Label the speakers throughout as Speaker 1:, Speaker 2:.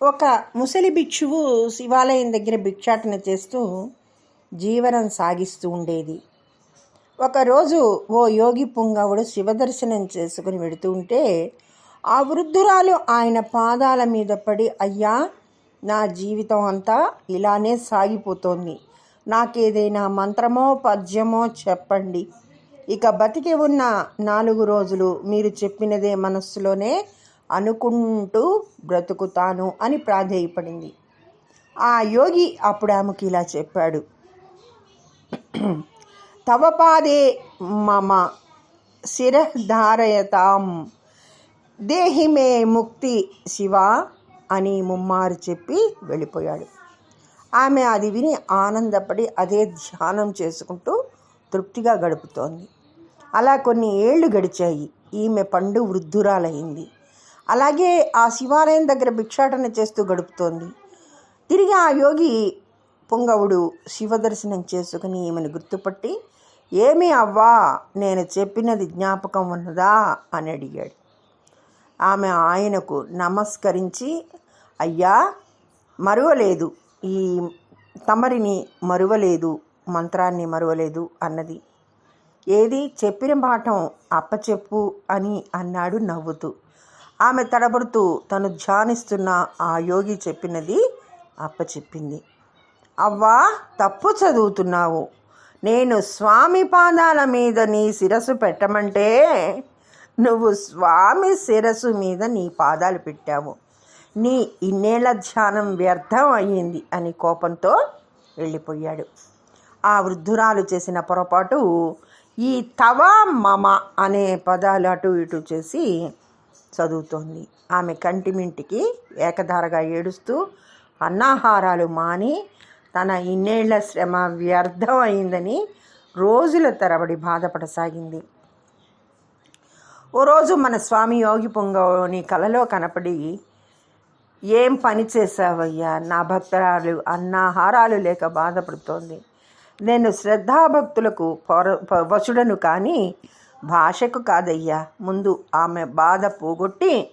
Speaker 1: ఒక ముసలి భిక్షువు శివాలయం దగ్గర భిక్షాటన చేస్తూ జీవనం సాగిస్తూ ఉండేది. ఒకరోజు ఓ యోగి పుంగవుడు శివదర్శనం చేసుకుని వెడుతూ ఉంటే ఆ వృద్ధురాలు ఆయన పాదాల మీద పడి అయ్యా నా జీవితం అంతా ఇలానే సాగిపోతోంది. నాకేదైనా మంత్రమో పద్యమో చెప్పండి. ఇక బతికి ఉన్న నాలుగు రోజులు మీరు చెప్పినదే మనస్సులోనే అనుకుంటూ బ్రతుకుతాను అని ప్రాధేయపడింది. ఆ యోగి అప్పుడు ఆమెకి ఇలా చెప్పాడు. తవపాదే మమ శిరధారయతాం దేహి మే ముక్తి శివ అని ముమ్మారు చెప్పి వెళ్ళిపోయాడు. ఆమె అది విని ఆనందపడి అదే ధ్యానం చేసుకుంటూ తృప్తిగా గడుపుతోంది. అలా కొన్ని ఏళ్ళు గడిచాయి. ఈమె పండు వృద్ధురాలైంది. అలాగే ఆ శివాలయం దగ్గర భిక్షాటన చేస్తూ గడుపుతోంది. తిరిగి ఆ యోగి పుంగవుడు శివదర్శనం చేసుకుని ఈమెను గుర్తుపట్టి ఏమి అవ్వా నేను చెప్పినది జ్ఞాపకం ఉన్నదా? అని అడిగాడు. ఆమె ఆయనకు నమస్కరించి అయ్యా మరువలేదు. ఈ తమరిని మరువలేదు మంత్రాన్ని మరువలేదు అన్నది. ఏది? చెప్పిన పాఠం అప్పచెప్పు అని అన్నాడు నవ్వుతూ. ఆమె తడబడుతూ తను ధ్యానిస్తున్న ఆ యోగి చెప్పినది అప్పచెప్పింది అవ్వా తప్పు చదువుతున్నావు. నేను స్వామి పాదాల మీద నీ శిరస్సు పెట్టమంటే నువ్వు స్వామి శిరస్సు మీద నీ పాదాలు పెట్టావు. నీ ఇన్నేళ్ళ ధ్యానం వ్యర్థం అయ్యింది అని కోపంతో వెళ్ళిపోయాడు. ఆ వృద్ధురాలు చేసిన పొరపాటు ఈ తవ మమ అనే పదాలు అటు ఇటు చేసి చదువుతోంది. ఆమె కంటిమింటికి ఏకధారగా ఏడుస్తూ అన్నాహారాలు మాని తన ఇన్నేళ్ళ శ్రమ వ్యర్థం అయిందని రోజుల తరబడి బాధపడసాగింది. ఓ రోజు మన స్వామి యోగి పొంగని కలలో కనపడి ఏం పని చేశావయ్యా? నా భక్తురాలు అన్నాహారాలు లేక బాధపడుతోంది. నేను శ్రద్ధాభక్తులకు పొర వశుడను కానీ భాషకు కాదయ్యా. ముందు ఆమె బాధ పోగొట్టి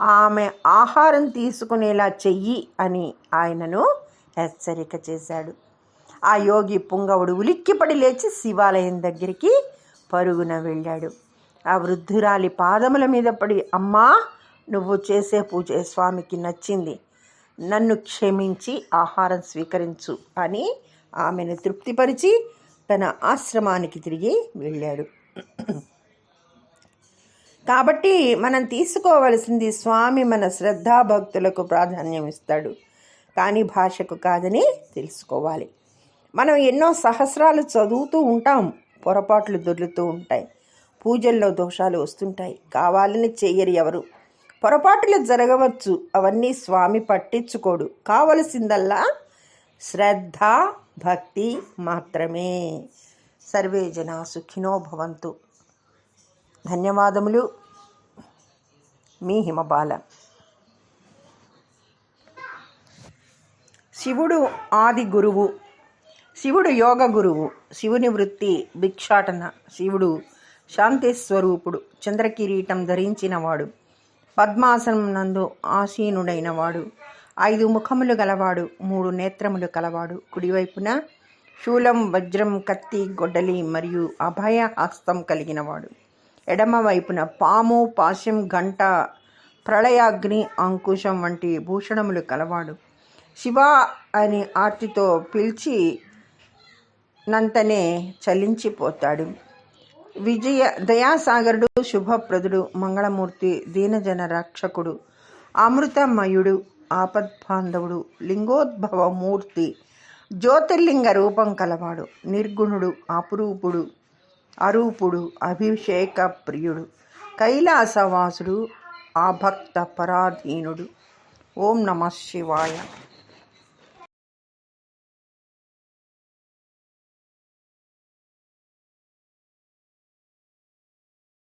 Speaker 1: ఆమె ఆహారం తీసుకునేలా చెయ్యి అని ఆయనను హెచ్చరిక చేశాడు. ఆ యోగి పుంగవుడు ఉలిక్కిపడి లేచి శివాలయం దగ్గరికి పరుగున వెళ్ళాడు. ఆ వృద్ధురాలి పాదముల మీద పడి అమ్మా నువ్వు చేసే పూజ స్వామికి నచ్చింది. నన్ను క్షమించి ఆహారం స్వీకరించు అని ఆమెను తృప్తిపరిచి తన ఆశ్రమానికి తిరిగి వెళ్ళాడు. కాబట్టి మనం తీసుకోవలసింది స్వామి మన శ్రద్ధాభక్తులకు ప్రాధాన్యం ఇస్తాడు. కానీ భాషకు కాదని తెలుసుకోవాలి. మనం ఎన్నో సహస్రాలు చదువుతూ ఉంటాం. పొరపాట్లు దొర్లుతూ ఉంటాయి. పూజల్లో దోషాలు వస్తుంటాయి. కావాలని చెయ్యరు ఎవరు. పొరపాట్లు జరగవచ్చు. అవన్నీ స్వామి పట్టించుకోడు. కావలసిందల్లా శ్రద్ధ భక్తి మాత్రమే. సర్వే జన సుఖినో భవంతు. ధన్యవాదములు. మీ హిమబాల. శివుడు ఆది గురువు శివుడు యోగ గురువు శివుని వృత్తి భిక్షాటన శివుడు శాంతి స్వరూపుడు చంద్రకిరీటం ధరించినవాడు పద్మాసనం నందు ఆసీనుడైనవాడు ఐదు ముఖములు గలవాడు మూడు నేత్రములు కలవాడు కుడివైపున శూలం వజ్రం కత్తి గొడ్డలి మరియు అభయ హస్తం కలిగినవాడు ఎడమవైపున పాము పాశం గంట ప్రళయాగ్ని అంకుశం వంటి భూషణములు కలవాడు. శివ అని ఆర్తితో పిలిచి నంతనే చలించిపోతాడు. విజయ దయాసాగరుడు శుభప్రదుడు మంగళమూర్తి దీనజన రక్షకుడు అమృతమయుడు ఆపద్బాంధవుడు లింగోద్భవ మూర్తి జ్యోతిర్లింగ రూపం కలవాడు నిర్గుణుడు అపురూపుడు అరూపుడు అభిషేక ప్రియుడు కైలాసవాసుడు ఆభక్త పరాధీనుడు. ఓం నమ శివాయ.